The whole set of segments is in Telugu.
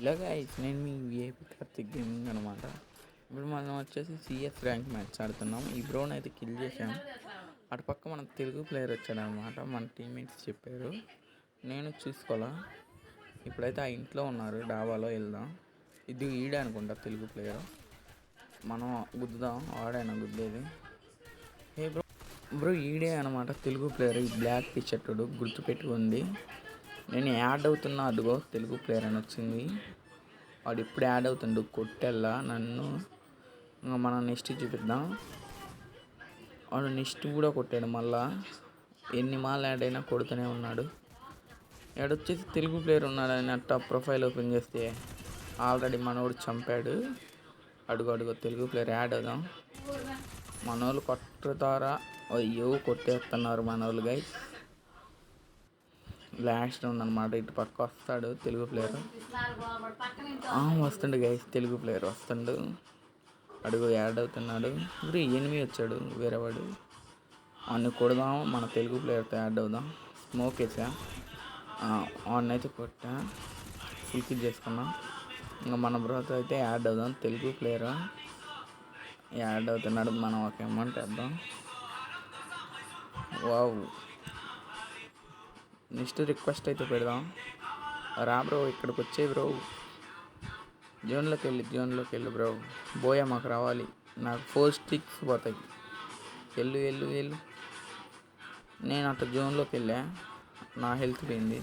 హలో గైస్ నేను మీ విఐపి కార్తిక్ గేమింగ్ అనమాట ఇప్పుడు మనం వచ్చేసి సిఎస్ ర్యాంక్ మ్యాచ్ ఆడుతున్నాం. ఈ బ్రోన్ అయితే కిల్ చేసాం అటు పక్క మన తెలుగు ప్లేయర్ వచ్చాడు అనమాట మన టీమ్మేట్స్ చెప్పారు. నేను చూసుకోవాలా? ఇప్పుడైతే ఆ ఇంట్లో ఉన్నారు. డాబాలో వెళ్దాం. ఇది ఈడే అనుకుంటా తెలుగు ప్లేయర్ మనం గుద్దుదాం. ఆడైనా గుద్దేది? ఏ బ్రో బ్రో ఈడే అనమాట తెలుగు ప్లేయర్ ఈ బ్లాక్ టీ షర్టుడు గుర్తుపెట్టుకుంది. నేను యాడ్ అవుతున్నా అదిగో తెలుగు ప్లేయర్ అని వచ్చింది. వాడు ఇప్పుడు యాడ్ అవుతుండు కొట్టెల్లా నన్ను. ఇంకా మనం నెక్స్ట్ చూపిద్దాం. వాడు నెక్స్ట్ కూడా కొట్టాడు మళ్ళా. ఎన్ని మాల్ యాడ్ అయినా కొడుతూనే ఉన్నాడు. వచ్చేసి తెలుగు ప్లేయర్ ఉన్నాడని అట్ట ప్రొఫైల్ ఓపెన్ చేస్తే. ఆల్రెడీ మనోడు చంపాడు. అడుగు అడుగు తెలుగు ప్లేయర్ యాడ్ అవుదాం. మనోళ్ళు కొట్టుతారా? అయ్యో కొట్టేస్తున్నారు మనోళ్ళు గై లాస్ట్ ఉందన్నమాట ఇటు పక్క వస్తాడు తెలుగు ప్లేయర్. వస్తుండు గైస్ తెలుగు ప్లేయర్ వస్తుండు. అడుగు యాడ్ అవుతున్నాడు. ఇప్పుడు ఎనిమి వచ్చాడు వేరేవాడు వాడిని కొడదాం మన తెలుగు ప్లేయర్తో యాడ్ అవుదాం. స్మోక్ వేసా. వాడిని అయితే కొట్టా. ఫుల్ కిల్ చేసుకున్నాం. ఇంకా మన బ్రోతో అయితే యాడ్ అవుదాం తెలుగు ప్లేయర్. యాడ్ అవుతున్నాడు మనం ఒక అమౌంట్ వేద్దాం. వావ్. నెక్స్ట్ రిక్వెస్ట్ అయితే పెడదాం. రా బ్రో ఇక్కడికి వచ్చే బ్రో. జోన్లోకి వెళ్ళి జోన్లోకి వెళ్ళి బ్రో. బోయా మాకు రావాలి. నాకు ఫోర్ స్టిక్స్ పోతాయి. వెళ్ళు వెళ్ళు వెళ్ళు. నేను అట్లా జోన్లోకి వెళ్ళా నా హెల్త్ పోయింది.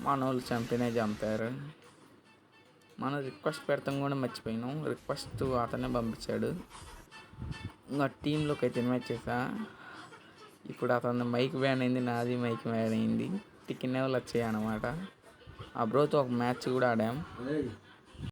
మన వాళ్ళు చంపినే చంపారు. మనం రిక్వెస్ట్ పెడతాం కూడా మర్చిపోయినాం. రిక్వెస్ట్ అతనే పంపించాడు. ఇంకా టీంలోకి అయితే ఇన్వైట్ చేసా. ఇప్పుడు అతను మైక్ బ్యాన్ అయింది నాది మైక్ బ్యాన్ అయింది. టికెన్ లెవెల్ వచ్చాయి అనమాట ఆ బ్రోతో ఒక మ్యాచ్ కూడా ఆడాం.